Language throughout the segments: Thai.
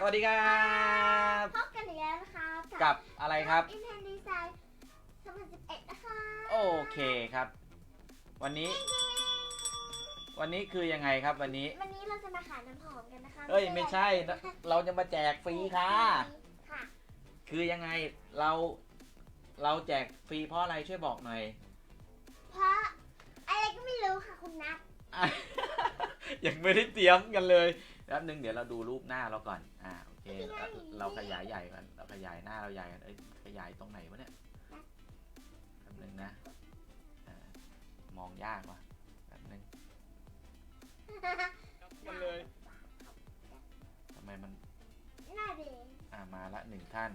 สวัสดีครับพบกันอีกแล้วนะคะกับอะไรครับอินเทนดีไซน์2011 นะคะโอเคครับ วันนี้ วันนี้คือยังไงครับวันนี้ วันนี้เราจะมาขายน้ำหอมกันนะคะเอ้ยไม่ใช่นะเราจะมาแจกฟรีค่ะค่ะ คือยังไงเราเราแจกฟรีเพราะอะไรช่วยบอกหน่อย เพราะอะไรก็ไม่รู้ค่ะคุณนัทอะยังไม่ได้เตรียมกันเลย แป๊บนึงเดี๋ยวเราดูรูปหน้าเราก่อน อ่าโอเค เราเราขยายใหญ่กันเราขยายหน้าเราใหญ่กันเอ้ยขยายตรงไหนวะเนี่ยแป๊บนึงนะอ่ามองยากว่ะแป๊บนึงมันเลยทำไมมันหน้าเด็กอ่ามาละหนึ่งท่าน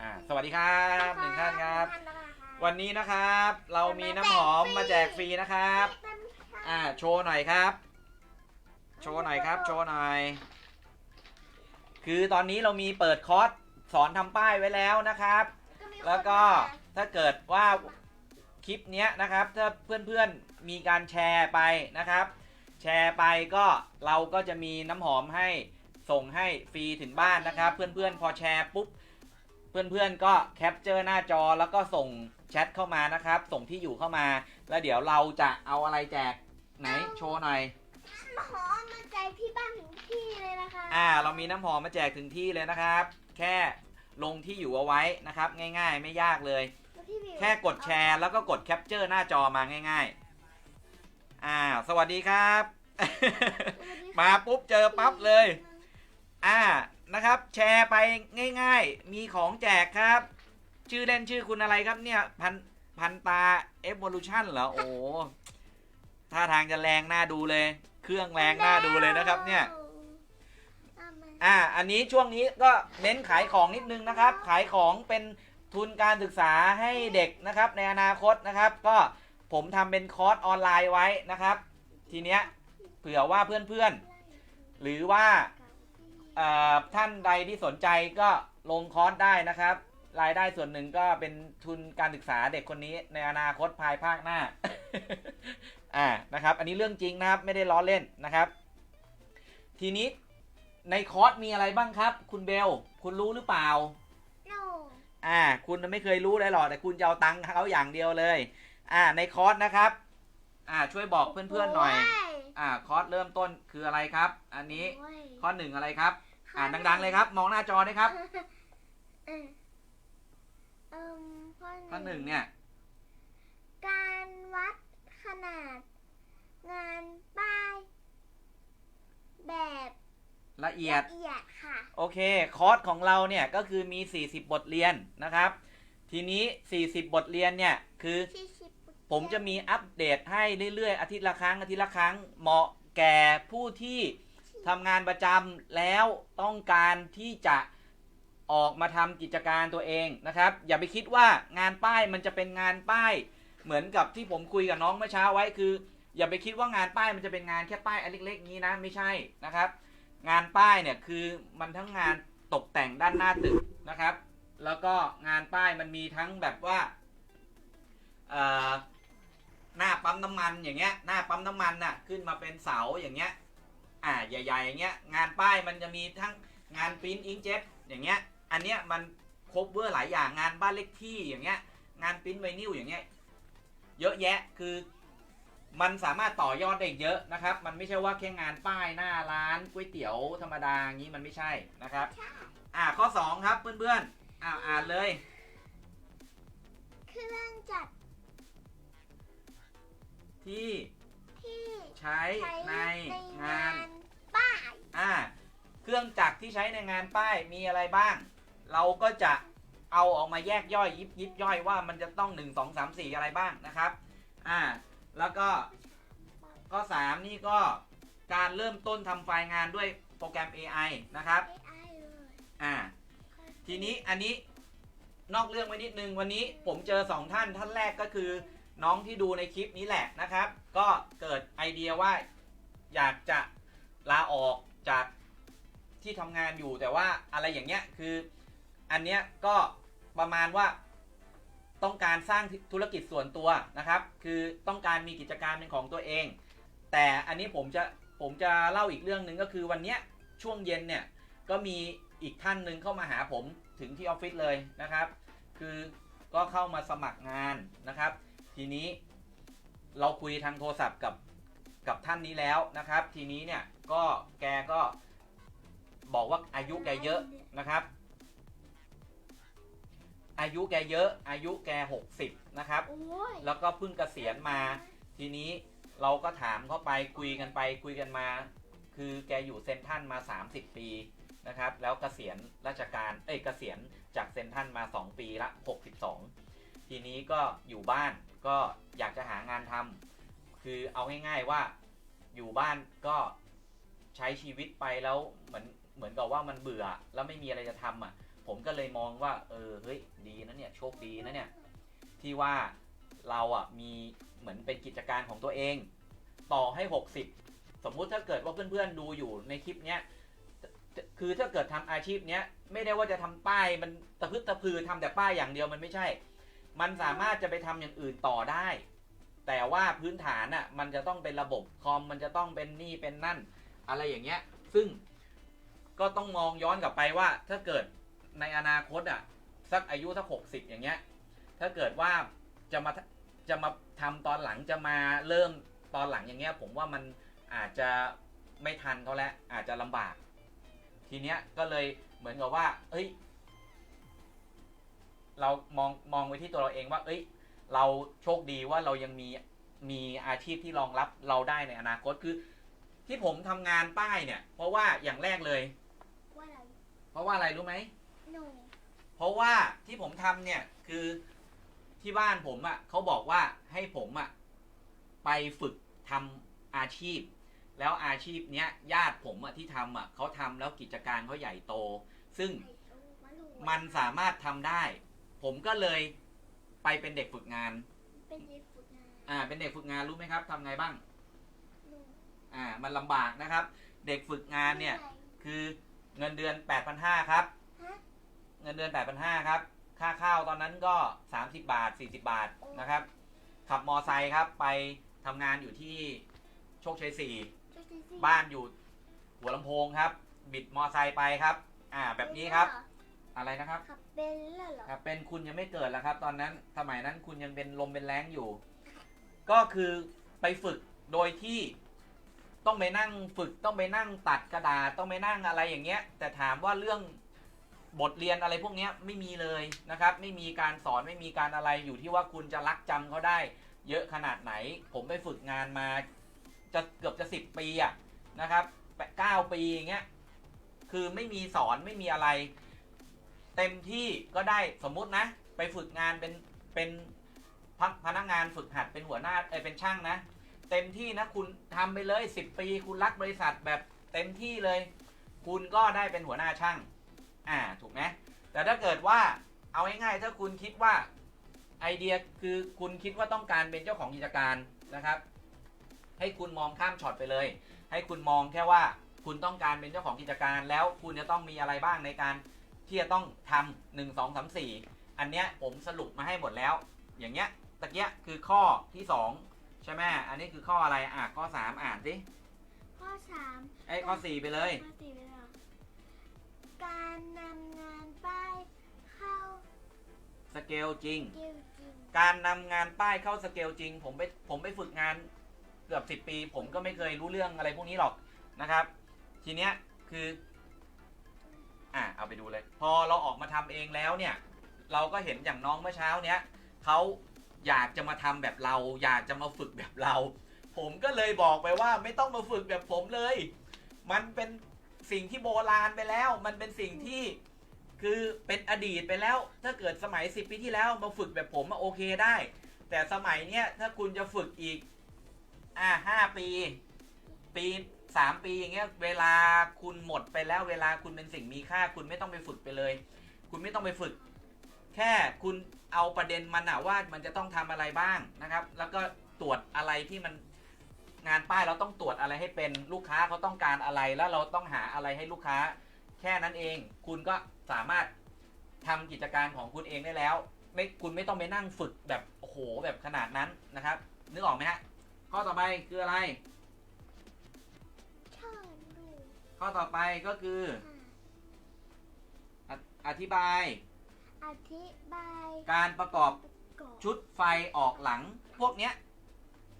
อ่าสวัสดีครับหนึ่งท่านครับ วันนี้นะครับ เรามีน้ำหอมมาแจกฟรีนะครับ อ่าโชว์หน่อยครับ โชว์หน่อยครับ โชว์หน่อย คือตอนนี้เรามีเปิดคอร์สสอนทำป้ายไว้แล้วนะครับ แล้วก็ถ้าเกิดว่าคลิปเนี้ยนะครับ ถ้าเพื่อนๆมีการแชร์ไปนะครับ แชร์ไปก็เราก็จะมีน้ำหอมให้ส่งให้ฟรีถึงบ้านนะครับ เพื่อนๆพอแชร์ปุ๊บเพื่อนๆก็แคปเจอร์หน้าจอแล้วก็ส่งแชทเข้ามานะครับ ส่งที่อยู่เข้ามา แล้วเดี๋ยวเราจะเอาอะไรแจกไหนโชว์หน่อย น้ำหอม มาใจที่บ้านถึงที่เลยนะคะอ่า เรามีน้ำหอมมาแจกถึงที่เลยนะครับ แค่ลงที่อยู่เอาไว้นะครับ ง่าย ๆ ไม่ยากเลยแค่กดแชร์แล้วก็กดแคปเจอร์หน้าจอมาง่าย ๆ อ่า สวัสดีครับมาปุ๊บเจอปั๊บเลย อ่า นะครับ แชร์ไปง่ายๆ มีของแจกครับ ชื่อเล่นชื่อคุณอะไรครับเนี่ย พันพันตา Evolution เหรอ โอ้โหท่าทางจะแรงน่าดูเลย เครื่องแรงน่าดูเลยนะครับเนี่ย อ่า อันนี้ช่วงนี้ก็เน้นขายของนิดนึงนะครับ ขายของเป็นทุนการศึกษาให้เด็กนะครับ ในอนาคตนะครับ ก็ผมทำเป็นคอร์สออนไลน์ไว้นะครับ ทีเนี้ยเผื่อว่าเพื่อนๆ หรือว่าเอ่อท่านใดที่สนใจก็ลงคอร์สได้นะครับ รายได้ส่วนหนึ่งก็เป็นทุนการศึกษาเด็กคนนี้ในอนาคตภายภาคหน้า อ่านะครับ อันนี้เรื่องจริงนะครับไม่ได้ล้อเล่นนะครับ ทีนี้ในคอร์สมีอะไรบ้างครับ คุณเบล คุณรู้หรือเปล่าโนอ่า คุณไม่เคยรู้เลยหรอกแต่คุณจะเอาตังค์เขาอย่างเดียวเลย อ่า ในคอร์สนะครับ อ่า ช่วยบอกเพื่อนๆหน่อย อ่า คอร์สเริ่มต้นคืออะไรครับ อันนี้โอ้ยข้อหนึ่งอะไรครับ อ่านดัง ๆ เลยครับ มองหน้าจอด้วยครับเออเอิ่มข้อข้อหนึ่งเนี่ย การวัดขนาด งานป้าย แบบละเอียด ละเอียดค่ะ โอเค คอร์สของเราเนี่ย ก็คือมี 40 บทเรียนนะครับ ทีนี้ 40 บทเรียนเนี่ย คือ ที่ชิปผมจะมีอัปเดตให้เรื่อยๆ อาทิตย์ละครั้ง อาทิตย์ละครั้ง เหมาะแก่ผู้ที่ทำงานประจำแล้วต้องการที่จะ ออกมาทำกิจการตัวเองนะครับ อย่าไปคิดว่างานป้ายมันจะเป็นงานป้าย เหมือนกับที่ผมคุยกับน้องเมื่อเช้าไว้คือ อย่าไปคิดว่างานป้ายมันจะเป็นงานแค่ป้ายอันเล็กๆนี้นะไม่ใช่นะครับ งานป้ายเนี่ยคือมันทั้งงานตกแต่งด้านหน้าตึกนะครับ แล้วก็งานป้ายมันมีทั้งแบบว่าหน้าปั๊มน้ำมันอย่างเงี้ยหน้าปั๊มน้ำมันน่ะขึ้นมาเป็นเสาอย่างเงี้ยอ่าใหญ่ๆอย่างเงี้ยงานป้ายมันจะมีทั้งงานปริ้นอิงเจ็ตอย่างเงี้ย อันเนี้ยมันครบเวอร์หลายอย่างงานบ้านเลขที่อย่างเงี้ยงานปริ้นไวนิลอย่างเงี้ยเยอะแยะคือมันสามารถต่อยอดได้อีกเยอะนะครับ มันไม่ใช่ว่าแค่งานป้ายหน้าร้านก๋วยเตี๋ยวธรรมดาอย่างนี้มันไม่ใช่นะครับ อ่าข้อ 2 ครับเพื่อนๆอ่าอ่านเลย เครื่องจัดที่ที่ใช้ใช้ในในงางานนป้าย อ่า เครื่องจักรที่ใช้ในงานป้ายมีอะไรบ้าง เราก็จะเอาออกมาแยกย่อยยิบยิบย่อยว่ามันจะต้อง 1 2 3 4 อะไรบ้างนะครับอ่าแล้วก็ข้อ3นี่ก็การเริ่มต้นทำไฟล์งานด้วยโปรแกรม AI นะครับ AI เลยอ่าทีนี้อันนี้นอกเรื่องไว้นิดนึงวันนี้ผมเจอสองท่านท่านแรกก็คือน้องที่ดูในคลิปนี้แหละนะครับ ก็เกิดไอเดียว่าอยากจะลาออกจากที่ทำงานอยู่แต่ว่าอะไรอย่างเงี้ยคือ อันเนี้ยก็ประมาณว่าต้องการสร้างธุรกิจส่วนตัวนะครับ คือต้องการมีกิจการเป็นของตัวเอง แต่อันนี้ผมจะผมจะเล่าอีกเรื่องหนึ่งก็คือวันเนี้ยช่วงเย็นเนี่ยก็มีอีกท่านหนึ่งเข้ามาหาผมถึงที่ออฟฟิศเลยนะครับ คือก็เข้ามาสมัครงานนะครับ ทีนี้เราคุยทางโทรศัพท์กับกับท่านนี้แล้วนะครับ ทีนี้เนี่ยก็แกก็บอกว่าอายุแกเยอะนะครับ อายุแกเยอะ อายุแก 60 นะครับ โอ้ยแล้วก็เพิ่งเกษียณมา ทีนี้เราก็ถามเข้าไปคุยกันไปคุยกันมา คือแกอยู่เซนทรันมา 30 ปีนะครับ แล้วเกษียณราชการ เอ้ยเกษียณจากเซนทรันมา 2 ปีละ 62 ทีนี้ก็อยู่บ้านก็อยากจะหางานทำคือเอาง่ายๆว่าอยู่บ้านก็ใช้ชีวิตไปแล้วเหมือนเหมือนกับว่ามันเบื่อแล้วไม่มีอะไรจะทำอะ ผมก็เลยมองว่า เออเฮ้ยดีนะเนี่ยโชคดีนะเนี่ยที่ว่าเราอะมีเหมือนเป็นกิจการของตัวเอง ต่อให้ 60 สมมุติถ้าเกิดว่าเพื่อนๆดูอยู่ในคลิปเนี้ยคือถ้าเกิดทำอาชีพเนี้ยไม่ได้ว่าจะทำป้ายมันตะพึดตะพือทำแต่ป้ายอย่างเดียวมันไม่ใช่ มันสามารถจะไปทำอย่างอื่นต่อได้ แต่ว่าพื้นฐานอะมันจะต้องเป็นระบบคอมมันจะต้องเป็นนี่เป็นนั่น อะไรอย่างเงี้ย ซึ่งก็ต้องมองย้อนกลับไปว่าถ้าเกิด ในอนาคตอะสักอายุสักหกสิบอย่างเงี้ย ถ้าเกิดว่าจะมาจะมาทำตอนหลังจะมาเริ่มตอนหลังอย่างเงี้ย ผมว่ามันอาจจะไม่ทันเขาแล้วอาจจะลำบาก ทีเนี้ยก็เลยเหมือนกับว่า เอ้ย เรามองมองไว้ที่ตัวเราเองว่า เอ้ย เราโชคดีว่าเรายังมีมีอาชีพที่รองรับเราได้ในอนาคตคือ ที่ผมทำงานป้ายเนี่ย เพราะว่าอย่างแรกเลยว่าอะไรเพราะว่าอะไรรู้ไหม หนูเพราะว่าที่ผมทำเนี่ยคือที่บ้านผมอะ่ะเขาบอกว่าให้ผมอะ่ะไปฝึกทำอาชีพ แล้วอาชีพเนี้ยญาติผมอะ่ะที่ทำอะเขาทำแล้วกิจการเขาใหญ่โต ซึ่งไข่ตู้มะลูมันสามารถทำได้ ผมก็เลยไปเป็นเด็กฝึกงาน เป็นเด็กฝึกงานอ่า เป็นเด็กฝึกงานรู้ไหมครับทำไงบ้าง หนูอ่า มันลำบากนะครับ เด็กฝึกงานเนี่ย คือเงินเดือน 8,500 ครับฮะ เงินเดือน 8,500 ครับ ค่าข้าวตอนนั้นก็ 30 บาท 40 บาทนะครับ ขับมอไซค์ครับ ไปทำงานอยู่ที่โชคชัยช่วยสิ4บ้านอยู่หัวลำโพงครับ บิดมอไซค์ไปครับ อ่า แบบนี้ครับ อะไรนะครับ ขับเบนซ์แล้วเหรอครับเป็นคุณยังไม่เกิดแล้วครับ ตอนนั้น สมัยนั้นคุณยังเป็นลมเป็นแรงอยู่ ก็คือไปฝึกโดยที่ต้องไปนั่งฝึกต้องไปนั่งตัดกระดาษต้องไปนั่งอะไรอย่างเงี้ย แต่ถามว่าเรื่อง บทเรียนอะไรพวกนี้ไม่มีเลยนะครับ ไม่มีการสอนไม่มีการอะไรอยู่ที่ว่าคุณจะรักจำเขาได้ เยอะขนาดไหน ผมไปฝึกงานมาจะเกือบจะสิบปีอะนะครับเก้าปีอย่างเงี้ยคือไม่มีสอนไม่มีอะไร เต็มที่ก็ได้สมมุตินะ ไปฝึกงานเป็นเป็นพพนักงานฝึกหัดเป็นหัวหน้าเอยเป็นช่างนะ เต็มที่นะคุณทำไปเลยสิบปี คุณรักบริษัทแบบเต็มที่เลย คุณก็ได้เป็นหัวหน้าช่าง อ่าถูกไหมแต่ถ้าเกิดว่าเอาง่ายๆถ้าคุณคิดว่าไอเดียคือคุณคิดว่าต้องการเป็นเจ้าของกิจการนะครับ ให้คุณมองข้ามช็อตไปเลย ให้คุณมองแค่ว่าคุณต้องการเป็นเจ้าของกิจการแล้วคุณจะต้องมีอะไรบ้างในการที่จะต้องทำหนึ่งสองสามสี่อันเนี้ยผมสรุปมาให้หมดแล้ว อย่างเงี้ยตะเกียคือข้อที่สองใช่ไหมอันนี้คือข้ออะไรอะข้อสามอ่านสิข้อสามไอ้ยข้อสี่ไปเลยข้อสี่เลยเหรอ การนำงานป้ายเข้าสเกลจริงเกี่ยวจริงการนำงานป้ายเข้าสเกลจริง ผมไปผมไปฝึกงานเกือบสิบ10 ปี ผมก็ไม่เคยรู้เรื่องอะไรพวกนี้หรอกนะครับ ทีเนี้ยคืออะเอาไปดูเลย พอเราออกมาทำเองแล้วเนี่ย เราก็เห็นอย่างน้องเมื่อเช้าเนี้ยเขาอยากจะมาทำแบบเรา อยากจะมาฝึกแบบเรา ผมก็เลยบอกไปว่าไม่ต้องมาฝึกแบบผมเลย มันเป็น สิ่งที่โบราณไปแล้ว มันเป็นสิ่งที่คือเป็นอดีตไปแล้ว ถ้าเกิดสมัย10ปีที่แล้วมาฝึกแบบผมอะโอเคได้ แต่สมัยเนี้ยถ้าคุณจะฝึกอีก อ่าห้าปี ปีสามปีอย่างเงี้ย เวลาคุณหมดไปแล้วเวลาคุณเป็นสิ่งมีค่า คุณไม่ต้องไปฝึกไปเลย คุณไม่ต้องไปฝึก แค่คุณเอาประเด็นมันอะว่ามันจะต้องทำอะไรบ้างนะครับ แล้วก็ตรวจอะไรที่มัน งานป้ายเราต้องตรวจอะไรให้เป็นลูกค้าเขาต้องการอะไรแล้วเราต้องหาอะไรให้ลูกค้า แค่นั้นเอง คุณก็สามารถทำกิจการของคุณเองได้แล้ว ไม่คุณไม่ต้องไปนั่งฝึกแบบโอ้โหแบบขนาดนั้นนะครับ นึกออกไหมฮะข้อต่อไปคืออะไรช่อนดูข้อต่อไปก็คือค่ะอธิบาย อธิบายการประกอบ ก่อนชุดไฟออกหลัง พวกเนี้ย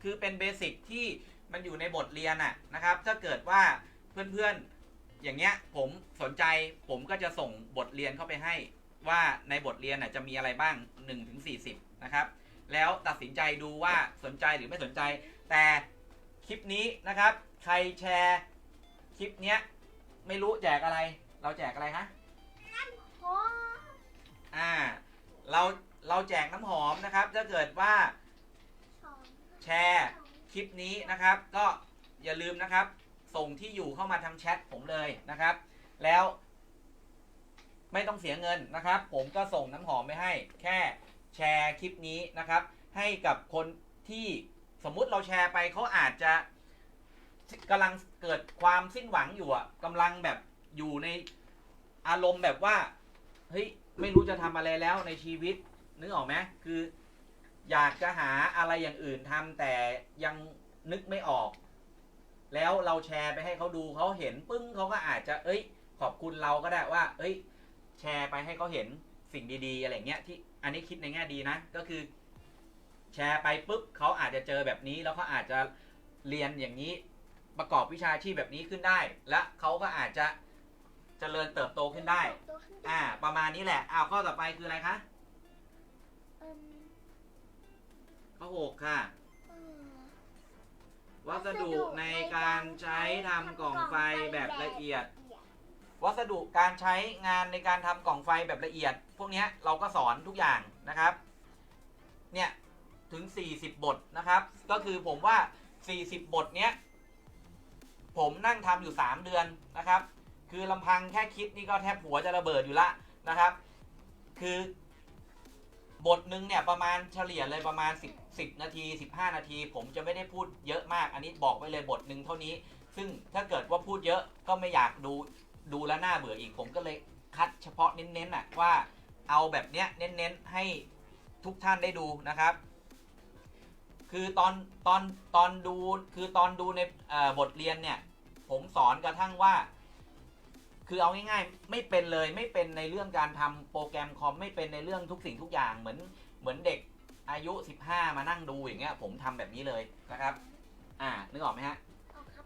คือเป็นเบสิกที่ มันอยู่ในบทเรียนอะนะครับ ถ้าเกิดว่าเพื่อนๆอย่างเงี้ยผมสนใจผมก็จะส่งบทเรียนเข้าไปให้ ว่าในบทเรียนน่ะจะมีอะไรบ้าง1ถึง40 นะครับ แล้วตัดสินใจดูว่าสนใจหรือไม่สนใจ แต่คลิปนี้นะครับ ใครแชร์คลิปเนี้ยไม่รู้แจกอะไร เราแจกอะไรคะโอ้อ่าเราเราแจกน้ำหอมนะครับ ถ้าเกิดว่าสองแชร์ คลิปนี้นะครับ ก็อย่าลืมนะครับ ส่งที่อยู่เข้ามาทางแชทผมเลยนะครับ แล้วไม่ต้องเสียเงินนะครับ ผมก็ส่งน้ำหอมไปให้ แค่แชร์คลิปนี้นะครับ ให้กับคนที่สมมุติเราแชร์ไปเขาอาจจะกำลังเกิดความสิ้นหวังอยู่อะกำลังแบบอยู่ในอารมณ์แบบว่าเฮ้ยไม่รู้จะทำอะไรแล้วในชีวิตนึกออกไหมคือ อยากจะหาอะไรอย่างอื่นทำแต่ยังนึกไม่ออก แล้วเราแชร์ไปให้เขาดูเขาเห็นปึ้งเขาก็อาจจะ เอ้ย ขอบคุณเราก็ได้ว่า เอ้ย แชร์ไปให้เขาเห็นสิ่งดีๆ อะไรเงี้ยที่อันนี้คิดในแง่ดีนะ ก็คือ แชร์ไปปุ๊บเขาอาจจะเจอแบบนี้แล้วเขาอาจจะเรียนอย่างนี้ประกอบวิชาชีพแบบนี้ขึ้นได้ และเขาก็อาจจะเจริญเติบโตขึ้นได้ตัวขึ้นได้ อ่า ประมาณนี้แหละอ้าวข้อต่อไปคืออะไรคะ ข้อหกค่ะ วัสดุในการใช้ทำกล่องไฟแบบละเอียด วัสดุการใช้งานในการทำกล่องไฟแบบละเอียด พวกนี้เราก็สอนทุกอย่างนะครับ เนี่ยถึง 40 บทนะครับ ก็คือผมว่า 40 บทเนี้ย ผมนั่งทำอยู่ 3 เดือนนะครับ คือลำพังแค่คิดนี่ก็แทบหัวจะระเบิดอยู่ละนะครับ คือ บทหนึ่งเนี่ยประมาณเฉลี่ยเลยประมาณ 10 10 นาที 15 นาที ผมจะไม่ได้พูดเยอะมาก อันนี้บอกไว้เลยบทหนึ่งเท่านี้ ซึ่งถ้าเกิดว่าพูดเยอะก็ไม่อยากดูดูแล้วน่าเบื่ออีก ผมก็เลยคัดเฉพาะเน้นๆน่ะว่าเอาแบบเนี้ยเน้นๆให้ทุกท่านได้ดูนะครับ คือตอนตอนตอนดูคือตอนดูในบทเรียนเนี่ย ผมสอนกระทั่งว่า คือเอาง่ายๆ ไม่เป็นเลยไม่เป็นในเรื่องการทำโปรแกรมคอมไม่เป็นในเรื่องทุกสิ่งทุกอย่างเหมือนเหมือนเด็กอายุ 15 มานั่งดูอย่างเงี้ยผมทำแบบนี้เลยนะครับ อ่านึกออกไหมฮะเอาครับ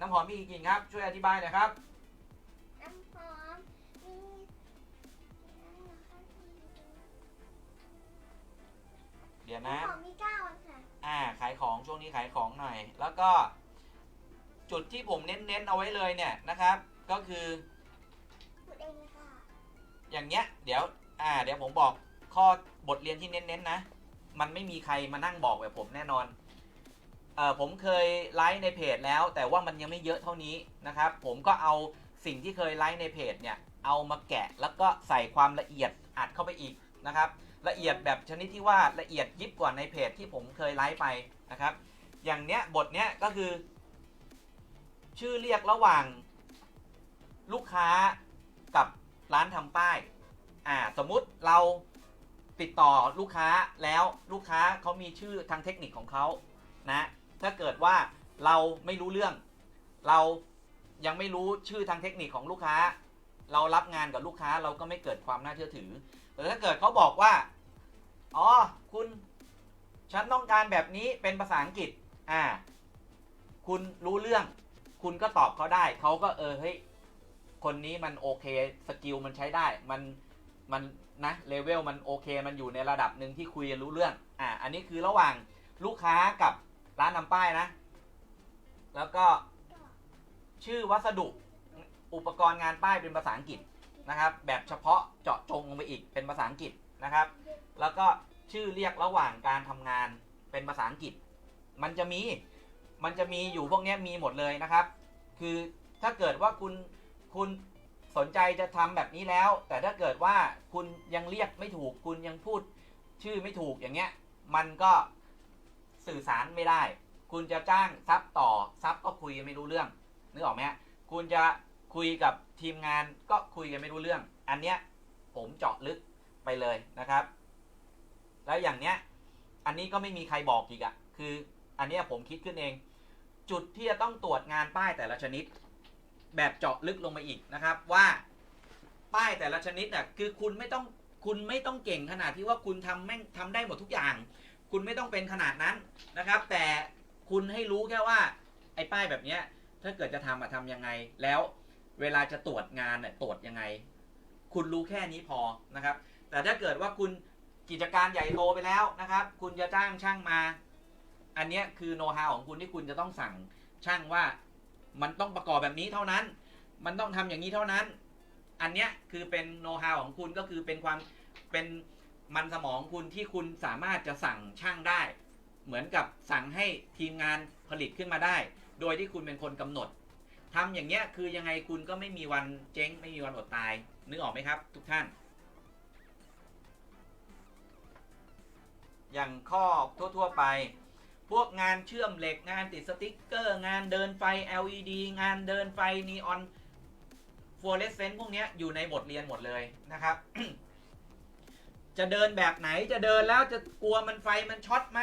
น้ำหอมพี่กินครับ ช่วยอธิบายหน่อยครับน้ำหอมมีน้ำหอมครับเดี๋ยวน้ำนะหอมมีเก้าอันค่ะอ่าขายของช่วงนี้ขายของหน่อย แล้วก็ จุดที่ผมเน้นๆเอาไว้เลยเนี่ยนะครับ ก็คือ อย่างเงี้ยเดี๋ยวอ่าเดี๋ยวผมบอกข้อบทเรียนที่เน้นๆนะ มันไม่มีใครมานั่งบอกแบบผมแน่นอนเอ่อผมเคยไลฟ์ในเพจแล้ว แต่ว่ามันยังไม่เยอะเท่านี้นะครับ ผมก็เอาสิ่งที่เคยไลฟ์ในเพจเนี่ยเอามาแกะแล้วก็ใส่ความละเอียดอัดเข้าไปอีกนะครับ ละเอียดแบบชนิดที่ว่าละเอียดยิบกว่าในเพจที่ผมเคยไลฟ์ไปนะครับ อย่างเนี้ยบทเนี้ยก็คือ ชื่อเรียกระหว่างลูกค้ากับ ร้านทำป้าย อ่า สมมุติเราติดต่อลูกค้าแล้วลูกค้าเขามีชื่อทางเทคนิคของเขานะ ถ้าเกิดว่าเราไม่รู้เรื่อง เรายังไม่รู้ชื่อทางเทคนิคของลูกค้า เรารับงานกับลูกค้าเราก็ไม่เกิดความน่าเชื่อถือ แต่ถ้าเกิดเขาบอกว่า อ๋อ คุณฉันต้องการแบบนี้เป็นภาษาอังกฤษ อ่า คุณรู้เรื่อง คุณก็ตอบเขาได้ เขาก็เออ เฮ้ย คนนี้มันโอเคสกิลมันใช้ได้ มันมันนะเลเวลมันโอเค มันอยู่ในระดับหนึ่งที่คุยรู้เรื่อง อ่า อันนี้คือระหว่างลูกค้ากับร้านนำป้ายนะ แล้วก็ ชื่อวัสดุอุปกรณ์งานป้ายเป็นภาษาอังกฤษนะครับ แบบเฉพาะเจาะจงลงไปอีกเป็นภาษาอังกฤษนะครับ แล้วก็ชื่อเรียกระหว่างการทำงานเป็นภาษาอังกฤษ มันจะมีมันจะมีอยู่พวกนี้มีหมดเลยนะครับ คือถ้าเกิดว่าคุณ คุณสนใจจะทำแบบนี้แล้ว แต่ถ้าเกิดว่าคุณยังเรียกไม่ถูก คุณยังพูดชื่อไม่ถูกอย่างเงี้ย มันก็สื่อสารไม่ได้ คุณจะจ้างซับต่อซับก็คุยไม่รู้เรื่องนึกออกไหมคุณจะคุยกับทีมงานก็คุยกันไม่รู้เรื่อง อันเนี้ยผมเจาะลึกไปเลยนะครับ แล้วอย่างเนี้ย อันนี้ก็ไม่มีใครบอกอีกอะ่ะคืออันเนี้ยผมคิดขึ้นเอง จุดที่จะต้องตรวจงานป้ายแต่ละชนิด แบบเจาะลึกลงมาอีกนะครับว่าป้ายแต่ละชนิดอะคือคุณไม่ต้องคุณไม่ต้องเก่งขนาดที่ว่าคุณทำแม่งทำได้หมดทุกอย่าง คุณไม่ต้องเป็นขนาดนั้นนะครับ แต่คุณให้รู้แค่ว่าไอ้ป้ายแบบเนี้ยถ้าเกิดจะทำอะทำยังไง แล้วเวลาจะตรวจงานเนี่ยตรวจยังไง คุณรู้แค่นี้พอนะครับ แต่ถ้าเกิดว่าคุณกิจการใหญ่โตไปแล้วนะครับ คุณจะจ้างช่างมา อันเนี้ยคือโน้ตฮาของคุณที่คุณจะต้องสั่งช่างว่า มันต้องประกอบแบบนี้เท่านั้น มันต้องทำอย่างนี้เท่านั้น อันเนี้ยคือเป็นโน้ตฮาวของคุณก็คือเป็นความเป็นมันสมองคุณที่คุณสามารถจะสั่งช่างได้ เหมือนกับสั่งให้ทีมงานผลิตขึ้นมาได้ โดยที่คุณเป็นคนกำหนดทำอย่างเงี้ยคือยังไงคุณก็ไม่มีวันเจ๊งไม่มีวันอดตายนึกออกไหมครับ ทุกท่าน อย่างข้อทั่ว ๆ ไป พวกงานเชื่อมเหล็กงานติดสติ๊กเกอร์ งานเดินไฟ LED งานเดินไฟนีออนฟลูออเรสเซนต์พวกนี้อยู่ในบทเรียนหมดเลยนะครับ จะเดินแบบไหนจะเดินแล้วจะกลัวมันไฟมันช็อตไหม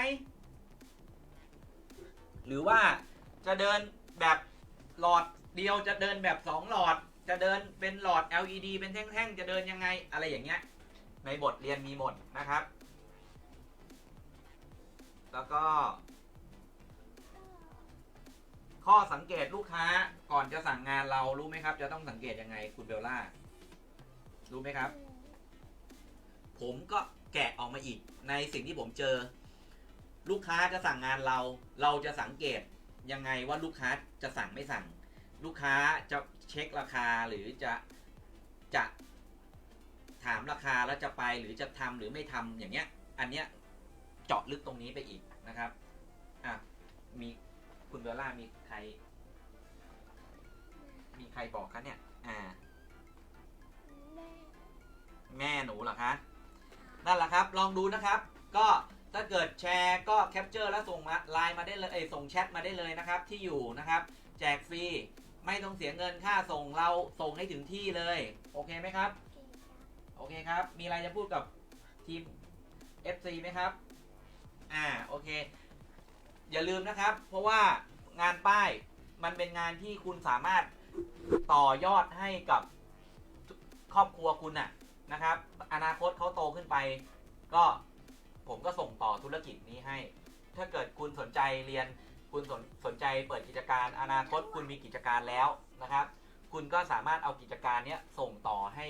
หรือว่าจะเดินแบบหลอดเดียวจะเดินแบบสองหลอด จะเดินเป็นหลอด LED เป็นแท่งๆ จะเดินยังไงอะไรอย่างเงี้ย ในบทเรียนมีหมดนะครับ แล้วก็ ข้อสังเกตลูกค้าก่อนจะสั่งงานเรารู้ไหมครับ จะต้องสังเกตยังไงคุณเบลล่า รู้ไหมครับ ผมก็แกะออกมาอีก ในสิ่งที่ผมเจอ ลูกค้าจะสั่งงานเรา เราจะสังเกตยังไงว่าลูกค้าจะสั่งไม่สั่ง ลูกค้าจะเช็คราคาหรือจะจะถามราคาแล้วจะไปหรือจะทำหรือไม่ทำอย่างเงี้ย อันเนี้ยเจาะลึกตรงนี้ไปอีกนะครับอะมี คุณเบลล่ามีใคร มีใครบอกคะเนี่ย อ่าแม่แม่หนูเหรอคะ นั่นแหละครับ ลองดูนะครับ ก็ถ้าเกิดแชร์ก็แคปเจอร์แล้วส่งมาไลน์มาได้เลยเอ้ยส่งแชทมาได้เลยนะครับ ที่อยู่นะครับ แจกฟรี ไม่ต้องเสียเงินค่าส่งเราส่งให้ถึงที่เลย โอเคไหมครับเก่งครับโอเคครับ มีอะไรจะพูดกับทีม FC ไหมครับ อ่า โอเค อย่าลืมนะครับ เพราะว่างานป้ายมันเป็นงานที่คุณสามารถต่อยอดให้กับครอบครัวคุณน่ะนะครับ อนาคตเขาโตขึ้นไป ก็ผมก็ส่งต่อธุรกิจนี้ให้ ถ้าเกิดคุณสนใจเรียนคุณสนสนใจเปิดกิจการ อนาคตคุณมีกิจการแล้วนะครับ คุณก็สามารถเอากิจการเนี้ยส่งต่อให้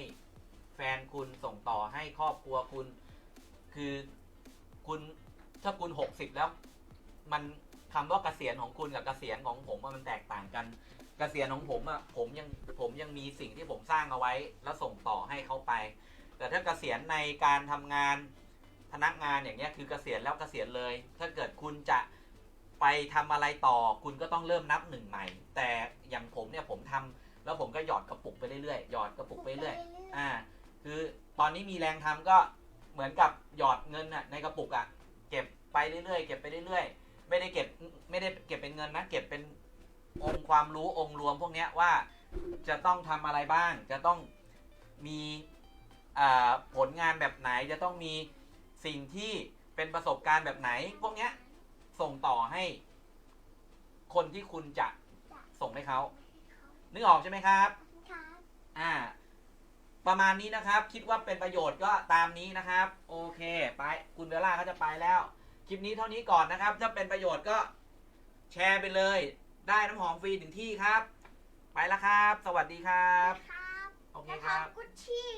แฟนคุณส่งต่อให้ครอบครัวคุณ คือคุณถ้าคุณหกสิบแล้ว มันคำว่าเกษียณของคุณกับเกษียณของผมอะมันแตกต่างกัน เกษียณของผมอะผมยังผมยังมีสิ่งที่ผมสร้างเอาไว้ แล้วส่งต่อให้เขาไป แต่ถ้าเกษียณในการทำงานพนักงานอย่างเงี้ยคือเกษียณแล้วเกษียณเลย ถ้าเกิดคุณจะไปทำอะไรต่อ คุณก็ต้องเริ่มนับหนึ่งใหม่ แต่อย่างผมเนี่ยผมทำแล้วผมก็หยอดกระปุกไปเรื่อยๆหยอดกระปุกไปเรื่อย อ่า คือตอนนี้มีแรงทำก็เหมือนกับหยอดเงินน่ะในกระปุกอะ่ะ เก็บไปเรื่อยๆ เก็บไปเรื่อยๆ ไม่ได้เก็บไม่ได้เก็บเป็นเงินนะ เก็บเป็นองค์ความรู้องค์รวมพวกเนี้ยว่าจะต้องทำอะไรบ้าง จะต้องมีผลงานแบบไหน จะต้องมีสิ่งที่เป็นประสบการณ์แบบไหน พวกเนี้ยส่งต่อให้คนที่คุณจะส่งให้เขานึกออกใช่ไหมครับครับอ่า ประมาณนี้นะครับ คิดว่าเป็นประโยชน์ก็ตามนี้นะครับ โอเค ไป คุณเบลล่าเขาจะไปแล้ว คลิปนี้เท่านี้ก่อนนะครับ ถ้าเป็นประโยชน์ก็แชร์ไปเลย ได้น้ำหอมฟรีถึงที่ครับ ไปแล้วครับ สวัสดีครับครับโอเคนะคครัรับบกุชชี่